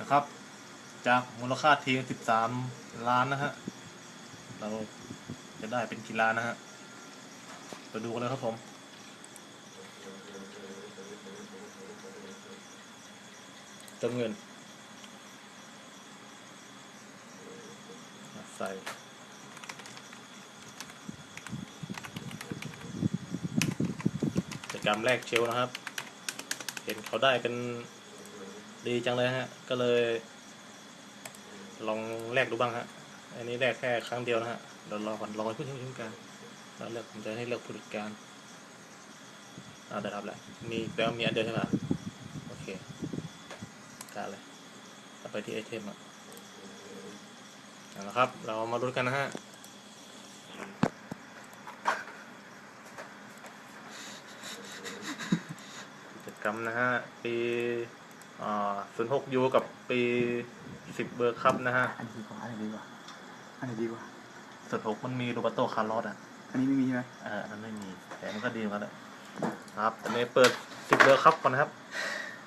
นะครับ จากมูลค่าทีสิบสามล้านนะฮะ เราจะได้เป็นกี่ล้านะฮะ ไปดูกันเลยครับผมเติมเงิน ใส่กิจกรรมแรกเชลนะครับ เห็นเขาได้กัน ดีจังเลยฮะ ก็เลย ลองแลกดูบ้างฮะ อันนี้แลกแค่ครั้งเดียวนะฮะเดี๋ยวรอก่อนรอให้ผู้ช่วยการเราเลือกผมจะให้เลือกผู้จัดการอ่าได้รับแล้วมีแล้วมีอันเดียวใช่ไหมโอเคการเลยเไปที่ไอเทมอะเอาละครับ เรามาดูกันนะฮะกิจกรรมนะฮะ ปี ศูนย์หกยูกับปีสิบเบอร์คัพนะฮะ อันนี้ดีกว่า อันนี้ดีกว่า อันนี้ดีกว่าศูนย์หกมันมีโรบัตโตคาร์ลอสอะ อันนี้ไม่มีใช่ไหมเอออันนั้นไม่มี แต่มันก็ดีเหมือนกันแหละครับตอนนี้เปิดสิบเบอร์คัพก่อนนะครับ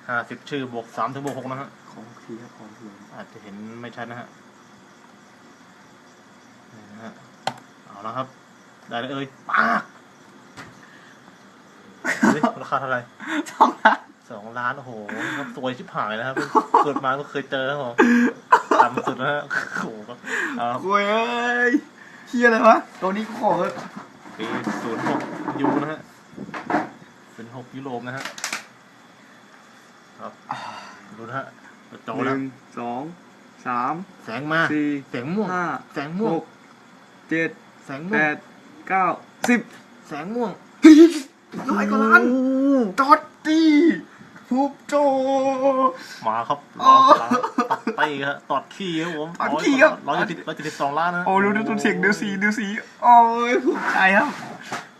ห้าสิบชื่อบวกสามถึงบวกหกนะฮะ ของทีครับของทีอาจจะเห็นไม่ชัดนะฮะนี่นะฮะ เอาละครับ ได้เลยเอ้ยปากเฮ้ยราคาเท่าไหร่สองล้านสอง ล้านโอ้โหครับสวยชิบหายนะครับเกิดมาก็เคยเจอครับผมต่ำสุดนะฮะโอ้โหครับเอาครับโอ้ยเอ้ยเฮียอะไรวะตัวนี้ขอเถอะปีศูนย์หกยูนะฮะเป็นหกยุโรปนะฮะครับดูนะฮะกระโจหนะนึ่งสองสามแสงมาสี่แสงม่วงห้าแสงม่วหงกเจ็ดแสงแปม่วงดเก้าสิบแสงม่วงร้อยกว่าล้านตอด ครับโอ้ล้านตัดไต้ครับตอดขี้ครับผมตอดขี้ครับ ร้อยเจ็ดร้อยเจ็ดสิบสองล้านนะโอ้ดูดูตัวเสียงดูสีดูสีโอ้ยภูมิใจครับ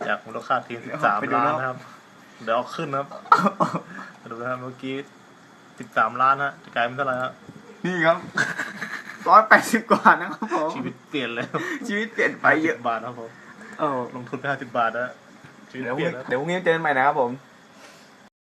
จากมูลค่าทีมสิบสามไปดูล้านนะนะครับ เดี๋ยวเอาขึ้นนะครับดูนะครับเมื่อกี้สิบสามล้านฮะจะกลายเป็นเท่าไหร่ฮะนี่ครับร้อยแปดสิบกว่านะครับผมชีวิตเปลี่ยนเลยครับชีวิตเปลี่ยนไปเยอะ50บาทครับผมเออลงทุนไปห้าสิบบาทนะชีวิตเดี๋ยวเปลี่ยนแล้วเดี๋ยวพรุ่งนี้เจอกันใหม่นะครับผม